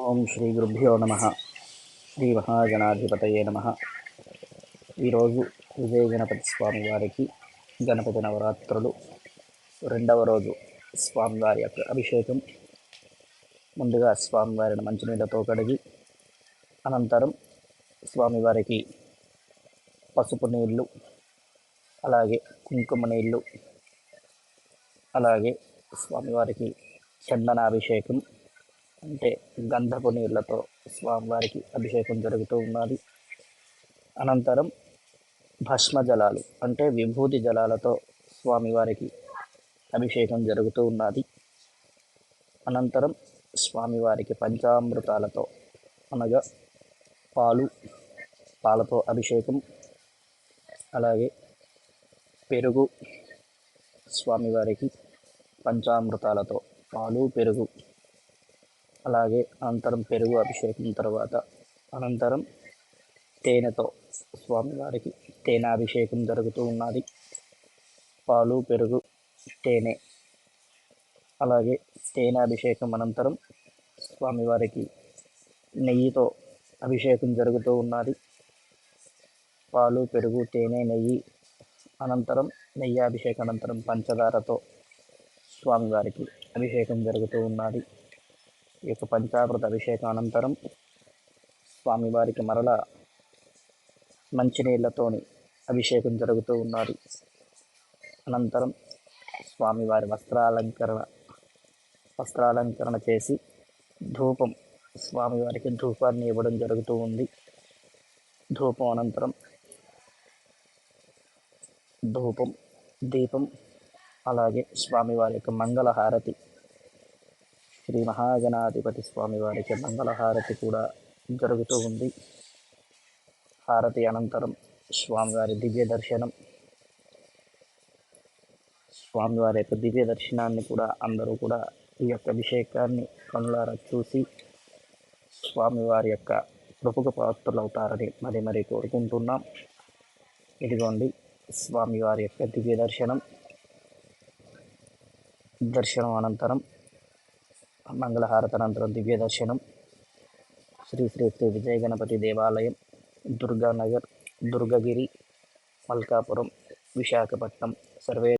ఓం శ్రీ గురుభ్యో నమ. శ్రీ మహాగణాధిపతయే నమ. ఈరోజు విజయ గణపతి స్వామి వారికి గణపతి నవరాత్రులు. రెండవ రోజు స్వామివారి యొక్క అభిషేకం. ముందుగా స్వామివారిని మంచినీళ్ళతో కడిగి అనంతరం స్వామివారికి పసుపు నీళ్ళు అలాగే కుంకుమ నీళ్ళు అలాగే స్వామివారికి చందనాభిషేకం. అంటే గంధపు నీళ్ళతో స్వామివారికి అభిషేకం జరుగుతూ ఉన్నది. అనంతరం భస్మ జలాలు అంటే విభూతి జలాలతో స్వామివారికి అభిషేకం జరుగుతూ ఉన్నది. అనంతరం స్వామివారికి పంచామృతాలతో అనగా పాలు పాలతో అభిషేకం అలాగే పెరుగు స్వామివారికి పంచామృతాలతో పాలు పెరుగు అలాగే అనంతరం పెరుగు అభిషేకం తర్వాత అనంతరం తేనెతో స్వామివారికి తేనె అభిషేకం జరుగుతూ ఉన్నది. పాలు పెరుగు తేనె. అలాగే తేనె అభిషేకం అనంతరం స్వామివారికి నెయ్యితో అభిషేకం జరుగుతూ ఉన్నది. పాలు పెరుగు తేనె నెయ్యి అనంతరం నెయ్యి అభిషేకం అనంతరం పంచదారతో స్వామివారికి అభిషేకం జరుగుతూ ఉన్నది. ఈ యొక్క పంచామృత అభిషేకం అనంతరం స్వామివారికి మరల మంచినీళ్ళతోని అభిషేకం జరుగుతూ ఉన్నది అనంతరం స్వామివారి వస్త్రాలంకరణ వస్త్రాలంకరణ చేసి ధూపం స్వామివారికి ధూపాన్ని ఇవ్వడం జరుగుతూ ఉంది. ధూపం అనంతరం ధూపం దీపం అలాగే స్వామివారి యొక్క మంగళహారతి శ్రీ మహాగణాధిపతి స్వామి వారికి మంగళహారతి కూడా జరుగుతూ ఉంది. హారతి అనంతరం స్వామివారి దివ్య దర్శనం స్వామివారి యొక్క దివ్య దర్శనాన్ని కూడా అందరూ కూడా ఈ యొక్క అభిషేకాన్ని కనులారా చూసి స్వామివారి యొక్క కృపకు పాత్రలు అవుతారని మరి మరి కోరుకుంటున్నాం. ఇదిగోండి స్వామివారి యొక్క దివ్య దర్శనం దర్శనం అనంతరం మంగళహారత అనంతరం దివ్య దర్శనం. శ్రీ శ్రీ శ్రీ విజయ గణపతి దేవాలయం దుర్గానగర్ దుర్గగిరి మల్కాపురం విశాఖపట్నం సర్వే